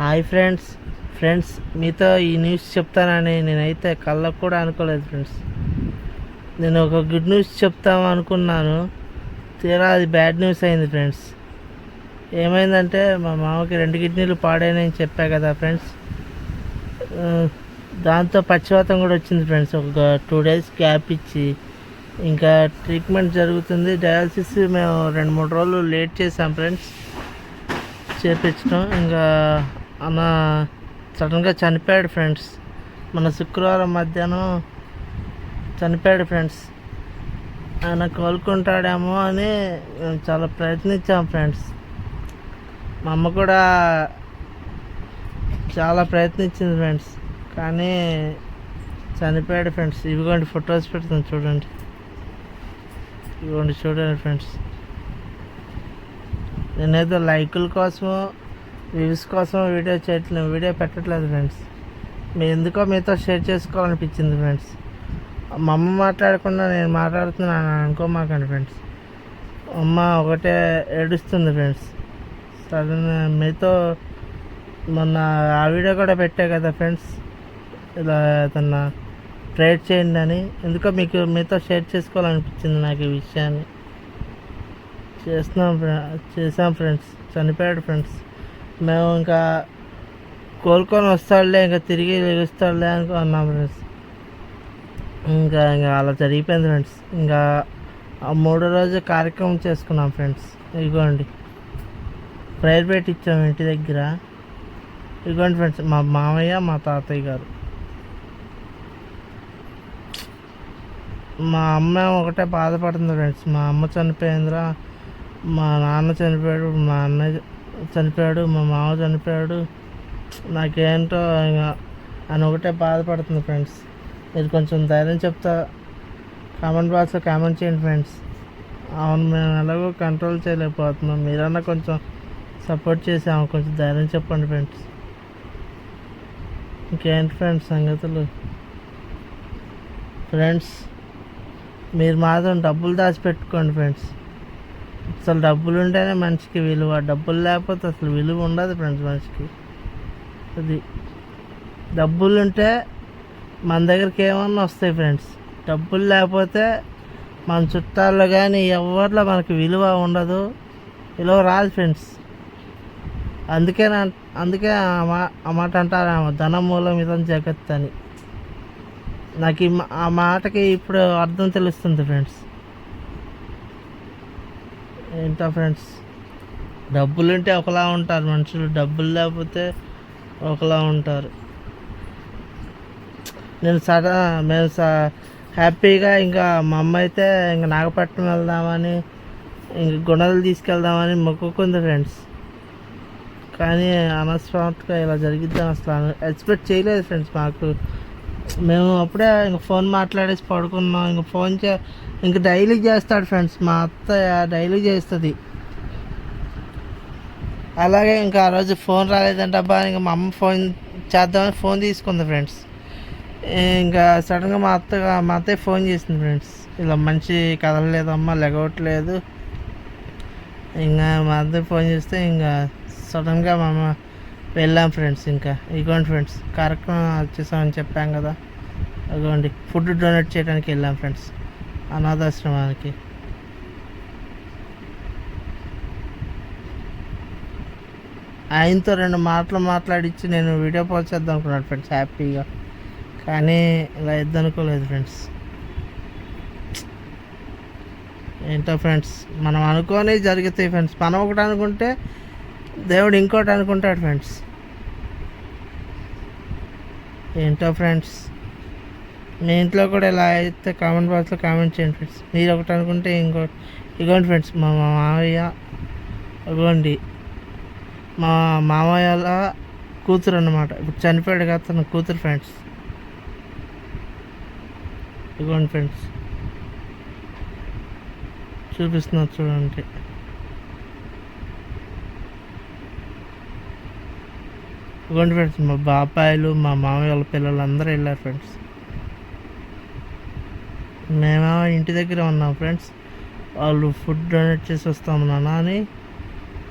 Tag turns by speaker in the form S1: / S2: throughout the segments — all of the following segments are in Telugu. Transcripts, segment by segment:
S1: Hi friends. ఫ్రెండ్స్ మీతో ఈ న్యూస్ చెప్తానని నేనైతే కళ్ళకు కూడా అనుకోలేదు ఫ్రెండ్స్. నేను ఒక గుడ్ న్యూస్ చెప్తాం అనుకున్నాను. తీరా అది బ్యాడ్ న్యూస్ అయింది ఫ్రెండ్స్. ఏమైందంటే మా మామకి రెండు కిడ్నీలు పాడాయని చెప్పా కదా ఫ్రెండ్స్. దాంతో పక్షవాతం కూడా వచ్చింది ఫ్రెండ్స్. ఒక టూ డేస్ గ్యాప్ ఇచ్చి ఇంకా ట్రీట్మెంట్ జరుగుతుంది. డయాలసిస్ మేము రెండు మూడు రోజులు లేట్ చేసాం ఫ్రెండ్స్. చేపించడం ఇంకా అన్న సడన్గా చనిపోయాడు ఫ్రెండ్స్. మన శుక్రవారం మధ్యాహ్నం చనిపోయాడు ఫ్రెండ్స్. ఆయన కోలుకుంటాడేమో అని మేము చాలా ప్రయత్నించాం ఫ్రెండ్స్. మా అమ్మ కూడా చాలా ప్రయత్నించింది ఫ్రెండ్స్. కానీ చనిపోయాడు ఫ్రెండ్స్. ఇవిగోండి ఫొటోస్ పెడుతుంది చూడండి. ఇవ్వండి చూడండి ఫ్రెండ్స్. నేనేదో లైకుల కోసమో వ్యూస్ కోసం వీడియో చేయట్లేదు వీడియో పెట్టట్లేదు ఫ్రెండ్స్ మీ ఎందుకో మీతో షేర్ చేసుకోవాలనిపించింది ఫ్రెండ్స్ మా అమ్మ మాట్లాడకుండా నేను మాట్లాడుతున్నాను అనుకోమాకండి ఫ్రెండ్స్ అమ్మ ఒకటే ఏడుస్తుంది ఫ్రెండ్స్ సడన్ మీతో మొన్న ఆ వీడియో కూడా పెట్టా కదా ఫ్రెండ్స్ ఇలా తన ట్రేడ్ చేయండి అని. ఎందుకో మీకు మీతో షేర్ చేసుకోవాలనిపించింది నాకు ఈ విషయాన్ని. చేస్తున్నాం చేసాం ఫ్రెండ్స్ చనిపోయాడు ఫ్రెండ్స్ మేము ఇంకా కోలుకొని వస్తాడులే ఇంకా తిరిగి లెగుస్తాడులే అనుకున్నాం ఫ్రెండ్స్. ఇంకా ఇంకా అలా జరిగిపోయింది ఫ్రెండ్స్. ఇంకా ఆ మూడో రోజు కార్యక్రమం చేసుకున్నాం ఫ్రెండ్స్. ఇదిగోండి. ప్రేయర్ పెట్టించాం ఇచ్చాము ఇంటి దగ్గర. ఇదిగోండి ఫ్రెండ్స్ మా మామయ్య మా తాతయ్య గారు. మా అమ్మ ఒకటే బాధపడుతుంది ఫ్రెండ్స్. మా అమ్మ చనిపోయిందిరా మా నాన్న చనిపోయాడు మా అన్నయ్య చనిపోయాడు మా మామ చనిపోయాడు. నాకేంటో అని ఒకటే బాధపడుతుంది ఫ్రెండ్స్. మీరు కొంచెం ధైర్యం చెప్తా కామెంట్ బాక్స్లో కామెంట్ చేయండి ఫ్రెండ్స్. అవును మేము ఎలాగో కంట్రోల్ చేయలేకపోతున్నాం. మీరన్నా కొంచెం సపోర్ట్ చేసి ఆమె కొంచెం ధైర్యం చెప్పండి ఫ్రెండ్స్. ఇంకేంటి ఫ్రెండ్స్ సంగతులు? ఫ్రెండ్స్ మీరు మాత్రం డబ్బులు దాచిపెట్టుకోండి ఫ్రెండ్స్. అసలు డబ్బులు ఉంటేనే మనిషికి విలువ. డబ్బులు లేకపోతే అసలు విలువ ఉండదు ఫ్రెండ్స్ మనిషికి. అది డబ్బులు ఉంటే మన దగ్గరికి ఏమన్నా వస్తాయి ఫ్రెండ్స్. డబ్బులు లేకపోతే మన చుట్టాల్లో కానీ ఎవరిలో మనకి విలువ ఉండదు. విలువ రాదు ఫ్రెండ్స్. అందుకే నా- అందుకే ఆ మాట అంటారు ధనం మూలం ఇదం జగత్ అని. నాకు ఈ మా- ఆ మాటకి ఇప్పుడు అర్థం తెలుస్తుంది ఫ్రెండ్స్. ఏంటో ఫ్రెండ్స్? డబ్బులు ఉంటే ఒకలా ఉంటారు మనుషులు. డబ్బులు లేకపోతే ఒకలా ఉంటారు. నేను సడన్ మేము స హ్యాపీగా ఇంకా మా అమ్మ అయితే ఇంకా నాగపట్నం వెళ్దామని ఇంక గుణాలు తీసుకెళ్దామని మొక్కుకుంది ఫ్రెండ్స్. కానీ అనస్మాత్గా ఇలా జరిగిద్దని అసలు ఎక్స్పెక్ట్ చేయలేదు ఫ్రెండ్స్ మాకు. మేము అప్పుడే ఇంక ఫోన్ మాట్లాడేసి పడుకున్నాం. ఇంక ఫోన్ చే ఇంక డైలీ చేస్తాడు ఫ్రెండ్స్. మా అత్తయ్య డైలీ చేస్తుంది. అలాగే ఇంకా ఆ రోజు ఫోన్ రాలేదంటే అబ్బా ఇంకా మా అమ్మ ఫోన్ చేద్దామని ఫోన్ తీసుకుంది ఫ్రెండ్స్. ఇంకా సడన్గా మా అత్త మా అత్తయ్య ఫోన్ చేసింది ఫ్రెండ్స్. ఇలా మంచి కదలలేదమ్మా లెగవట్లేదు. ఇంకా మా అత్తయ్య ఫోన్ చేస్తే ఇంకా సడన్గా మా అమ్మ వెళ్ళాం ఫ్రెండ్స్ ఇంకా. ఇగోండి ఫ్రెండ్స్ కార్యక్రమం వచ్చేసామని చెప్పాం కదా. ఇగోండి ఫుడ్ డొనేట్ చేయడానికి వెళ్ళాం ఫ్రెండ్స్ అనాథాశ్రమానికి. ఆయనతో రెండు మాటలు మాట్లాడించి నేను వీడియో కాల్ చేద్దాం అనుకున్నాను ఫ్రెండ్స్ హ్యాపీగా. కానీ ఇలా ఇద్దనుకోలేదు ఫ్రెండ్స్. ఏంటో ఫ్రెండ్స్ మనం అనుకోని జరుగుతాయి ఫ్రెండ్స్ మనం ఒకటి అనుకుంటే దేవుడు ఇంకోటి అనుకుంటాడు ఫ్రెండ్స్ ఏంటో ఫ్రెండ్స్ మీ ఇంట్లో కూడా ఇలా అయితే కామెంట్ బాక్స్లో కామెంట్ చేయండి ఫ్రెండ్స్ మీరు ఒకటి అనుకుంటే ఇంకో ఇగోండి ఫ్రెండ్స్ మా మా మామయ్య ఇగోండి. మా మామయ్యల కూతురు అన్నమాట. ఇప్పుడు చనిపోయాడు కదా తన కూతురు ఫ్రెండ్స్ ఇగోండి ఫ్రెండ్స్ చూపిస్తున్నారు చూడండి. ఇదిగోండి ఫ్రెండ్స్ మా బాబాయిలు మా మామయ్య వాళ్ళ పిల్లలు అందరూ వెళ్ళారు ఫ్రెండ్స్. మేమేమో ఇంటి దగ్గర ఉన్నాం ఫ్రెండ్స్. వాళ్ళు ఫుడ్ డొనేట్ చేసి వస్తాము నాన్న అని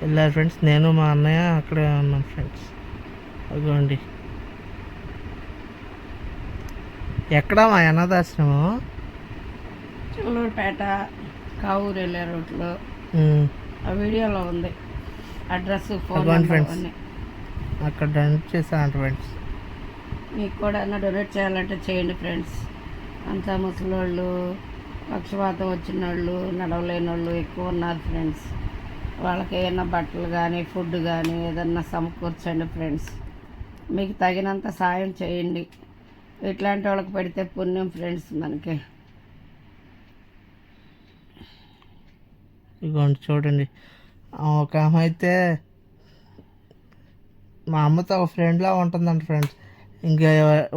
S1: వెళ్ళారు ఫ్రెండ్స్. నేను మా అన్నయ్య అక్కడే ఉన్నాం ఫ్రెండ్స్. అదిగోండి. ఎక్కడ మా అనాథాశ్రమం?
S2: చిల్లూరుపేట కావూరు వెళ్ళే
S1: ఉమ్,
S2: ఆ వీడియోలో ఉంది. Address phone. అన్నీ
S1: అక్కడ డొనేట్ చేశాను ఫ్రెండ్స్
S2: మీకు కూడా డొనేట్ చేయాలంటే చేయండి ఫ్రెండ్స్ అంతా ముసలోళ్ళు పక్షవాతం వచ్చిన వాళ్ళు నడవలేని వాళ్ళు ఎక్కువ ఉన్నారు ఫ్రెండ్స్ వాళ్ళకి ఏమైనా బట్టలు కానీ ఫుడ్ కానీ ఏదన్నా సమకూర్చండి ఫ్రెండ్స్ మీకు తగినంత సాయం చేయండి. ఇట్లాంటి వాళ్ళకి పెడితే పుణ్యం ఫ్రెండ్స్ మనకి.
S1: ఇదిగోండి చూడండి. ఒక ఆమె అయితే మా అమ్మతో ఒక ఫ్రెండ్లా ఉంటుందంట ఫ్రెండ్స్ ఇంకా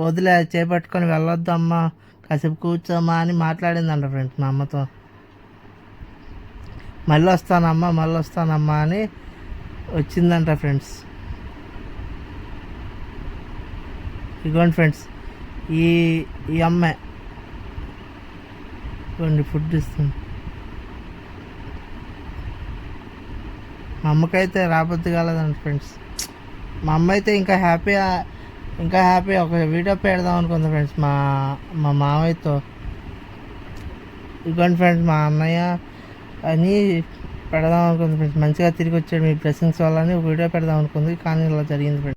S1: వదిలే చేపట్టుకొని వెళ్ళొద్దు అమ్మ కాసేపు కూర్చోమా అని మాట్లాడిందంట ఫ్రెండ్స్ మా అమ్మతో. మళ్ళీ వస్తానమ్మా మళ్ళీ వస్తానమ్మా అని వచ్చిందంట ఫ్రెండ్స్ ఇదిగోండి ఫ్రెండ్స్ ఈ ఈ అమ్మాయి ఇదిగోండి ఫుడ్ ఇస్తుంది. మా అమ్మకైతే రాబోద్ది కాలేదండి ఫ్రెండ్స్ మా అమ్మ అయితే ఇంకా హ్యాపీ ఇంకా హ్యాపీ ఒక వీడియో పెడదాం అనుకుంది ఫ్రెండ్స్. మా మా మామయ్యతో ఇదిగోండి ఫ్రెండ్స్ మా అన్నయ్య అని పెడదాం అనుకుంది ఫ్రెండ్స్. మంచిగా తిరిగి వచ్చాడు మీ బ్లెస్సింగ్స్ వల్ల ఒక వీడియో పెడదాం అనుకుంది. కానీ ఇలా జరిగింది ఫ్రెండ్స్.